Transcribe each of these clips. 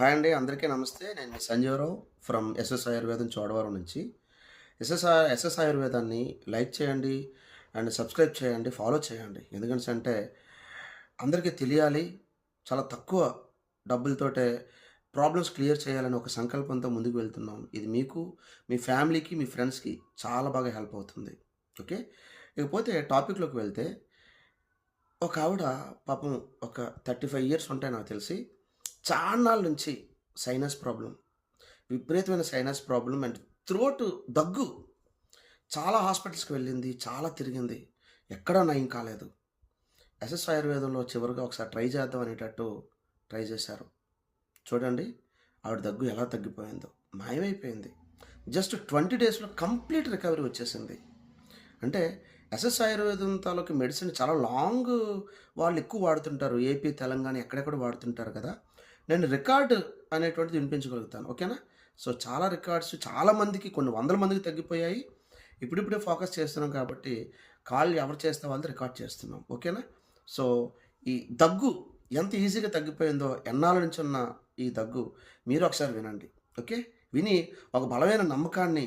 Hi అండి అందరికీ నమస్తే. నేను మీ సంజీవరావు ఫ్రమ్ ఎస్ఎస్ ఆయుర్వేదం చోడవరం నుంచి. ఎస్ఎస్ ఎస్ఎస్ ఆయుర్వేదాన్ని లైక్ చేయండి అండ్ సబ్స్క్రైబ్ చేయండి ఫాలో చేయండి. ఎందుకంటే అంటే అందరికీ తెలియాలి చాలా తక్కువ డబ్బులతోటే ప్రాబ్లమ్స్ క్లియర్ చేయాలని ఒక సంకల్పంతో ముందుకు వెళ్తున్నాం. ఇది మీకు మీ ఫ్యామిలీకి మీ ఫ్రెండ్స్కి చాలా బాగా హెల్ప్ అవుతుంది. ఓకే? ఇకపోతే టాపిక్లోకి వెళ్తే ఒక ఆవిడ పాపం ఒక థర్టీ ఫైవ్ ఇయర్స్ ఉంటాయి నాకు తెలిసి. చాన్నాళ్ళ నుంచి సైనస్ ప్రాబ్లం విపరీతమైన సైనస్ ప్రాబ్లం అండ్ త్రోట్ దగ్గు. చాలా హాస్పిటల్స్కి వెళ్ళింది చాలా తిరిగింది. ఎక్కడా నయం కాలేదు. ఎస్ఎస్ ఆయుర్వేదంలో చివరిగా ఒకసారి ట్రై చేద్దాం అనేటట్టు ట్రై చేశారు. చూడండి ఆవిడ దగ్గు ఎలా తగ్గిపోయిందో. మాయమైపోయింది. జస్ట్ ట్వంటీ డేస్లో కంప్లీట్ రికవరీ వచ్చేసింది. అంటే ఎస్ఎస్ ఆయుర్వేదం తాలూకు మెడిసిన్ చాలా లాంగ్ వాళ్ళు ఎక్కువ వాడుతుంటారు. ఏపీ తెలంగాణ ఎక్కడెక్కడ వాడుతుంటారు కదా. నేను రికార్డు అనేటువంటిది వినిపించగలుగుతాను ఓకేనా? సో చాలా రికార్డ్స్ చాలా మందికి కొన్ని వందల మందికి తగ్గిపోయాయి. ఇప్పుడిప్పుడే ఫోకస్ చేస్తున్నాం కాబట్టి కాల్ ఎవరు చేస్తే వాళ్ళు రికార్డ్ చేస్తున్నాం ఓకేనా? సో ఈ దగ్గు ఎంత ఈజీగా తగ్గిపోయిందో ఎన్నాళ్ళ నుంచి ఉన్న ఈ దగ్గు మీరు ఒకసారి వినండి ఓకే? విని ఒక బలమైన నమ్మకాన్ని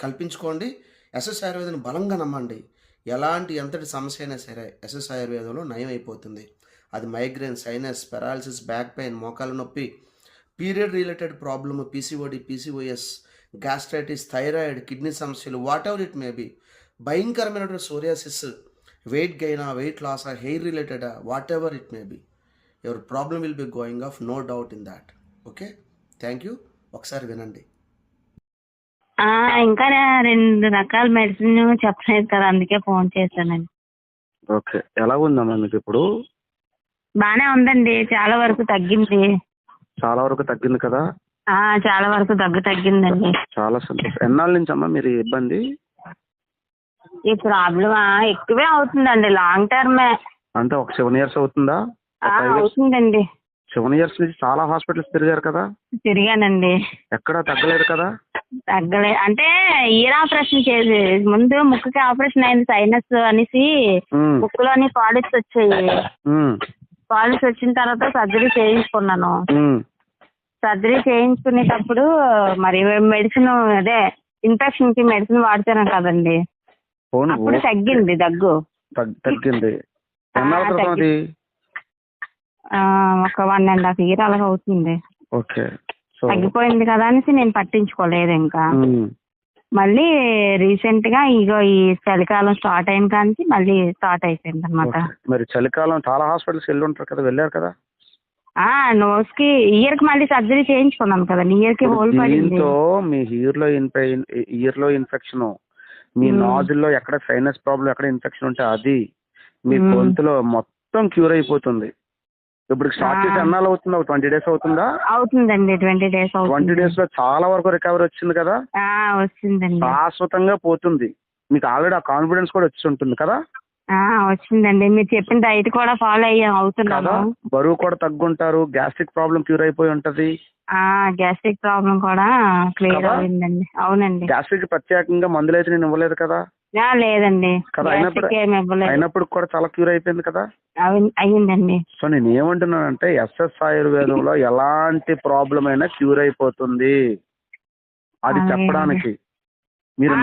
కల్పించుకోండి. ఎస్ఎస్ ఆయుర్వేదాన్ని బలంగా నమ్మండి. ఎలాంటి ఎంతటి సమస్య అయినా సరే ఎస్ఎస్ ఆయుర్వేదంలో నయం అయిపోతుంది అది migraine sinus paralysis back pain మోకాల నొప్పి period related problem PCOD PCOS gastritis thyroid kidney సమస్యలు whatever it may be భయంకరమైనటువంటి సోరియాసిస్ వెయిట్ గెయినా వెయిట్ లాసా hair రిలేటెడా whatever it may be your problem will be going off no doubt in that okay thank you ఒకసారి వినండి. ఆ, ఇంకా రెండు రకాల మెడిసిన్ చెప్పలేదు కదా అందుకే ఫోన్ చేశానండి. ఓకే ఎలా ఉందమ్మా మీకు ఇప్పుడు? బానే ఉందండి. చాలా వరకు తగ్గింది. చాలా వరకు తగ్గింది కదా? ఆ చాలా వరకు దగ్గు తగ్గిందండి. చాలా సంతోషం. ఎన్నాళ్ళ నుంచి అమ్మా మీరు ఈ ఇబ్బంది? ఈ ప్రాబ్లం ఎక్కువే అవుతుందండి. లాంగ్ టర్మే. అంటే ఒక సెవెన్ ఇయర్స్ అవుతుందా? ఆ? అవుతుందండి. సెవెన్ ఇయర్స్ నుంచి చాలా హాస్పిటల్స్ తిరిగారు కదా? తిరిగానండి. ఎక్కడా తగ్గలేదు కదా? తగ్గలే అంటే ఇయర్ ఆపరేషన్ చేసి ముందు ముక్కుకి ఆపరేషన్ అయింది సైనస్ అనేసి ఉమ్, ముక్కులోని పాలిప్స్ వచ్చాయి. ఉమ్, పాలిప్స్ వచ్చిన తర్వాత సర్జరీ చేయించుకున్నాను. సర్జరీ చేయించుకునేటప్పుడు మరి మెడిసిన్ అదే ఇన్ఫెక్షన్కి మెడిసిన్ వాడుతాను కదండి. అప్పుడు తగ్గింది దగ్గు. తగ్- తగ్గింది. ఒక వన్ అండ్ హాఫ్ ఇయర్ అలాగ అవుతుంది. ఓకే. తగ్గిపోయింది కదా అనేసి నేను పట్టించుకోలేదు ఇంకా. మళ్ళీ రీసెంట్గా ఇగో ఈ చలికాలం స్టార్ట్ అయిన కానీ మళ్ళీ స్టార్ట్ అయిపోయింది అనమాట. మరి చలికాలం చాలా హాస్పిటల్స్ వెళ్ళి ఉంటారు కదా వెళ్ళారు కదా ఆ నోస్కి ఇయర్కి మళ్ళీ సర్జరీ చేయించుకున్నాం కదండి ఇయర్కి హోల్ పడింది మీ ఇయర్లో ఇయర్లో ఇన్ఫెక్షన్ మీ. నాజుల్లో ఎక్కడ సైనస్ ప్రాబ్లం ఎక్కడ ఇన్ఫెక్షన్ ఉంటే అది మీ. గొంతులో మొత్తం క్యూర్ అయిపోతుంది ఇప్పుడు స్టార్ట్ చేసి. ఎన్నాళ్ళు అవుతుంది? ఒక ట్వంటీ డేస్ అవుతుందా? అవుతుందండి ట్వంటీ డేస్ ట్వంటీ డేస్లో చాలా వరకు రికవరీ వచ్చింది కదా? వచ్చిందండి. శాశ్వతంగా పోతుంది. మీకు ఆల్రెడీ ఆ కాన్ఫిడెన్స్ కూడా వచ్చి ఉంటుంది కదా? వచ్చిందండి. మీరు చెప్పిన డైట్ కూడా ఫాలో అయ్యాం అవుతున్నాను కదా? బరువు కూడా తగ్గుంటారు. గ్యాస్ట్రిక్ ప్రాబ్లం క్యూర్ అయిపోయి ఉంటది. గ్యాస్ట్రిక్ ప్రాబ్లం కూడా క్లియర్ అవునండి. గ్యాస్ట్రిక్ ప్రత్యేకంగా మందులు అయితే నేను ఇవ్వలేదు కదా? లేదండి. అయినప్పుడు- కూడా చాలా క్యూర్ అయిపోయింది కదా? అయ్యిందండి. సో నేను ఏమంటున్నానంటే ఎస్ఎస్ ఆయుర్వేదంలో ఎలాంటి ప్రాబ్లం అయినా క్యూర్ అయిపోతుంది. అది. చెప్పడానికి. మీరు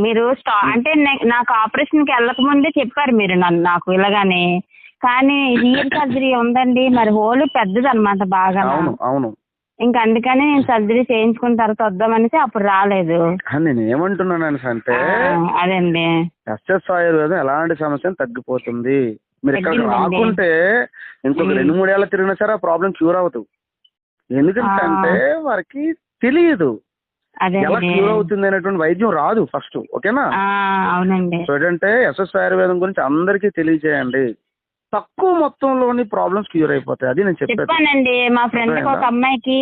మీరు అంటే నాకు ఆపరేషన్కి వెళ్ళక ముందే చెప్పారు మీరు నన్ను నాకు ఇలాగానే. కానీ ఇయర్ సర్జరీ ఉందండి. మరి హోల్ పెద్దది అనమాట బాగా. అవును అవును. ఇంకా అందుకని నేను సర్జరీ చేయించుకున్న తర్వాత వద్దామనేసి అప్పుడు రాలేదు. నేను ఏమంటున్నాను అంటే అదండి. ఎస్ఎస్ ఆయుర్వేదం ఎలాంటి సమస్య తగ్గిపోతుంది. మీరు ఇక్కడ. రాకుంటే ఇంకొక. రెండు మూడేళ్ళ తిరిగినా సరే ఆ ప్రాబ్లం క్యూర్ అవుతుంది ఎందుకంటే వారికి తెలియదు. ఎలా క్యూర్ అవుతుంది అనేటువంటి వైద్యం రాదు ఫస్ట్ ఓకేనా? అవునండి. ఏంటంటే ఎస్ఎస్ ఆయుర్వేదం గురించి అందరికీ తెలియజేయండి తక్కువ మొత్తంలోని ప్రాబ్లమ్స్ క్యూర్ అయిపోతాయి. అది నేను చెప్పానండి. మా ఫ్రెండ్ ఒక అమ్మాయికి.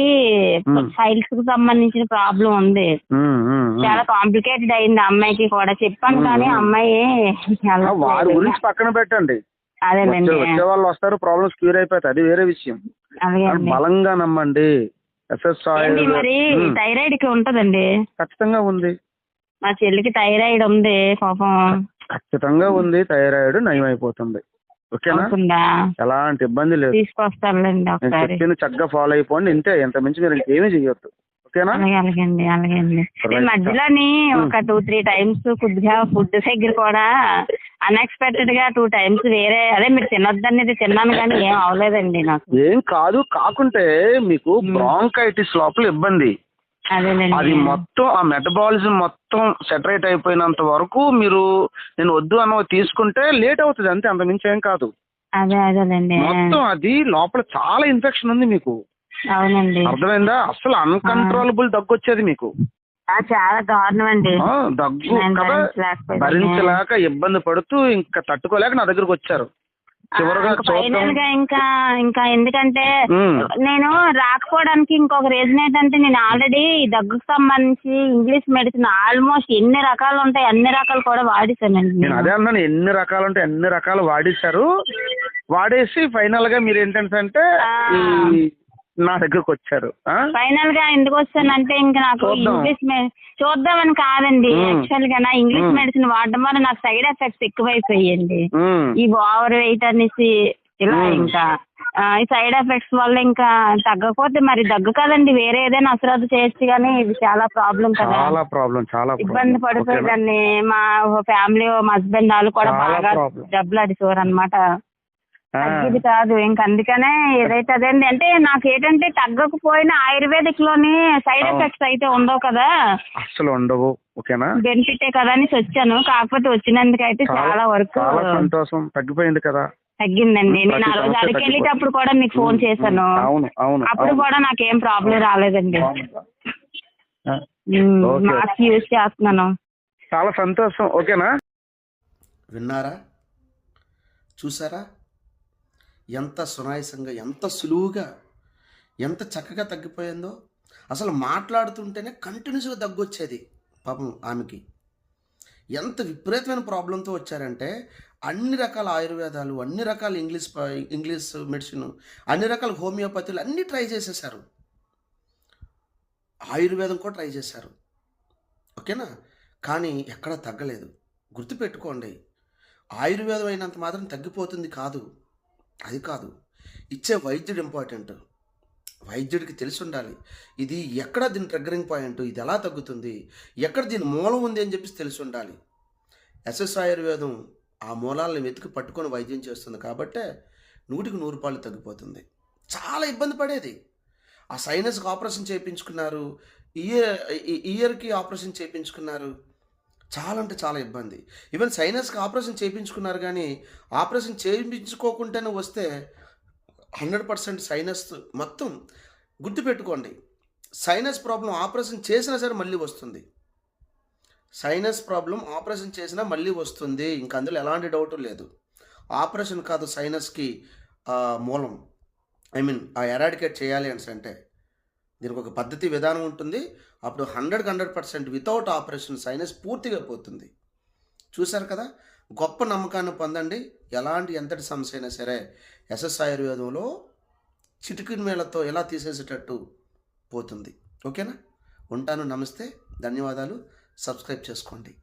ఫైల్స్కి సంబంధించిన ప్రాబ్లం ఉంది. చాలా కాంప్లికేటెడ్ అయింది అమ్మాయికి కూడా. చెప్పాను కానీ. అమ్మాయి వారి. గురించి పక్కన పెట్టండి. అదేనండి వచ్చే వాళ్ళు వస్తారు ప్రాబ్లమ్స్ క్యూర్ అయిపోతాయి. అది వేరే విషయం. బలంగా నమ్మండి. మరి? థైరాయిడ్కి ఉంటదండి. ఖచ్చితంగా ఉంది. మా చెల్లికి థైరాయిడ్ ఉంది. పాపం. ఖచ్చితంగా ఉంది. థైరాయిడ్ నయం అయిపోతుంది ఓకేనా? ఎలాంటి ఇబ్బంది లేదు. తీసుకొస్తానులేండి ఒకసారి. చెప్పింది చక్కగా ఫాలో అయిపోండి. ఇంతే ఇంత మించి మీరు ఇంకేమీ చెయ్యొద్దు. ఓకేనా? అలాగే అలాగేండి అలాగేండి. Right. ఈ మధ్యలోని ఒక టూ త్రీ టైమ్స్ కొద్దిగా ఫుడ్ దగ్గర కూడా అన్ఎక్స్పెక్టెడ్గా టూ టైమ్స్ వేరే అదే మీరు తినొద్దనేది తిన్నాను కానీ ఏం అవలేదండి నాకు. ఏం కాదు కాకుంటే మీకు బ్రాంకైటిస్ లోపల ఇబ్బంది. అది మొత్తం ఆ మెటబాలిజం మొత్తం సెటరేట్ అయిపోయినంత వరకు మీరు నేను వద్దు అన్న తీసుకుంటే లేట్ అవుతుంది అంతే అంత మించి ఏం కాదు. అదే మొత్తం అది లోపల చాలా ఇన్ఫెక్షన్ ఉంది మీకు. అవునండి. అర్థమైందా? అసలు అన్కంట్రోలబుల్ దగ్గు వచ్చేది మీకు. ఆ, చాలా దారుణం అండి ఆ, దగ్గు కదా. భరించలేక ఇబ్బంది పడుతూ ఇంకా తట్టుకోలేక నా దగ్గరకు వచ్చారు. చివరగా ఫైనల్గా ఇంకా ఇంకా ఎందుకంటే. నేను రాకపోవడానికి ఇంకొక రీజన్ ఏంటంటే నేను ఆల్రెడీ దగ్గుకు సంబంధించి ఇంగ్లీష్ మెడిసిన్ ఆల్మోస్ట్ ఎన్ని రకాలు ఉంటాయి అన్ని రకాలు కూడా వాడేసానండి నేను. అదే అన్నాను ఎన్ని రకాలు అంటే అన్ని రకాలు వాడేశారు. వాడేసి ఫైనల్గా మీరు ఏంటంటే నా దగ్గరకు వచ్చారు? ఫైనల్గా ఎందుకు వస్తానంటే ఇంకా నాకు చూద్దాం. ఇంగ్లీష్ మె- చూద్దామని కాదండి మ్మ్. యాక్చువల్గా నా ఇంగ్లీష్ మ్మ్. మెడిసిన్ వాడడం వల్ల నాకు సైడ్ ఎఫెక్ట్స్ ఎక్కువైపోయాయండి ఉమ్. ఈ ఓవర్ వెయిట్ అనేసి ఇలా మ్మ్. ఇంకా ఆ, ఈ సైడ్ ఎఫెక్ట్స్ వల్ల ఇంకా తగ్గకపోతే మరి దగ్గు కదండి వేరే ఏదైనా అశ్రద్ధ చేయొచ్చు కానీ ఇది చాలా ప్రాబ్లం కదా చాలా ప్రాబ్లం చాలా ఇబ్బంది problem. ఓకేనా? పడిపోయేదాన్ని మా ఫ్యామిలీ మా హస్బెండ్ వాళ్ళు కూడా చాలా బాగా problem. డబ్బులు అడిచేవారు అనమాట. తగ్గేది కాదు. ఇంక అందుకనే ఏదైతే అదండి అంటే నాకు ఏంటంటే తగ్గకపోయినా ఆయుర్వేదిక్లోని సైడ్. ఎఫెక్ట్స్ అయితే ఉండవు కదా. అస్సలు ఉండవు. ఓకేనా? బెనిఫిటే కదా అని వచ్చాను. కాకపోతే వచ్చినందుకు అయితే చాలా వరకు చాలా సంతోషం. తగ్గిపోయింది కదా. తగ్గిందండి. నేను ఆ రోజు అరకు వెళ్ళేటప్పుడు కూడా మీకు ఫోన్ చేశాను. ఉమ్, అవును అవును అప్పుడు. కూడా నాకేం ప్రాబ్లం రాలేదండి. మాస్క్ యూజ్ చేస్తున్నాను. చాలా సంతోషం. ఓకేనా? విన్నారా? చూసారా? ఎంత సునాయసంగా ఎంత సులువుగా ఎంత చక్కగా తగ్గిపోయిందో. అసలు మాట్లాడుతుంటేనే కంటిన్యూస్గా దగ్గొచ్చేది పాపం ఆమెకి. ఎంత విపరీతమైన ప్రాబ్లంతో వచ్చారంటే అన్ని రకాల ఆయుర్వేదాలు అన్ని రకాల ఇంగ్లీష్ ఇంగ్లీష్ మెడిసిన్ అన్ని రకాల హోమియోపతిలు అన్నీ ట్రై చేసేసారు. ఆయుర్వేదం కూడా ట్రై చేశారు. ఓకేనా? కానీ ఎక్కడా తగ్గలేదు. గుర్తుపెట్టుకోండి ఆయుర్వేదం అయినంత మాత్రం తగ్గిపోతుంది కాదు. అది కాదు. ఇచ్చే వైద్యుడు ఇంపార్టెంట్ వైద్యుడికి తెలిసి ఉండాలి ఇది ఎక్కడ దీని ట్రిగ్గరింగ్ పాయింట్ ఇది ఎలా తగ్గుతుంది? ఎక్కడ దీని మూలం ఉంది అని చెప్పి తెలిసి ఉండాలి ఎస్ఎస్ ఆయుర్వేదం ఆ మూలాలను వెతికి పట్టుకొని వైద్యం చేస్తుంది కాబట్టే నూటికి నూరు రూపాయలు తగ్గిపోతుంది. చాలా ఇబ్బంది పడేది. ఆ సైనస్కి ఆపరేషన్ చేయించుకున్నారు. ఇయర్ ఇయర్కి ఆపరేషన్ చేయించుకున్నారు. చాలా అంటే చాలా ఇబ్బంది. ఈవెన్ సైనస్కి ఆపరేషన్ చేయించుకున్నారు కానీ ఆపరేషన్ చేయించుకోకుండానే వస్తే హండ్రెడ్ పర్సెంట్ సైనస్ మొత్తం గుర్తుపెట్టుకోండి. సైనస్ ప్రాబ్లం ఆపరేషన్ చేసినా సరే మళ్ళీ వస్తుంది. సైనస్ ప్రాబ్లం ఆపరేషన్ చేసినా మళ్ళీ వస్తుంది. ఇంక అందులో ఎలాంటి డౌట్ లేదు. ఆపరేషన్ కాదు సైనస్కి మూలం. ఐ మీన్ ఆ ఎరాడికేట్ చేయాలి అని అంటే. దీనికి ఒక పద్ధతి విధానం ఉంటుంది. అప్పుడు హండ్రెడ్కి hundred percent without operation sinus పూర్తిగా పోతుంది. చూశారు కదా? గొప్ప నమ్మకాన్ని పొందండి. ఎలాంటి ఎంతటి సమస్య అయినా సరే ఎస్ఎస్ ఆయుర్వేదంలో చిటికిన మేళతో ఎలా తీసేసేటట్టు పోతుంది. ఓకేనా? ఉంటాను. నమస్తే. ధన్యవాదాలు. సబ్స్క్రైబ్ చేసుకోండి.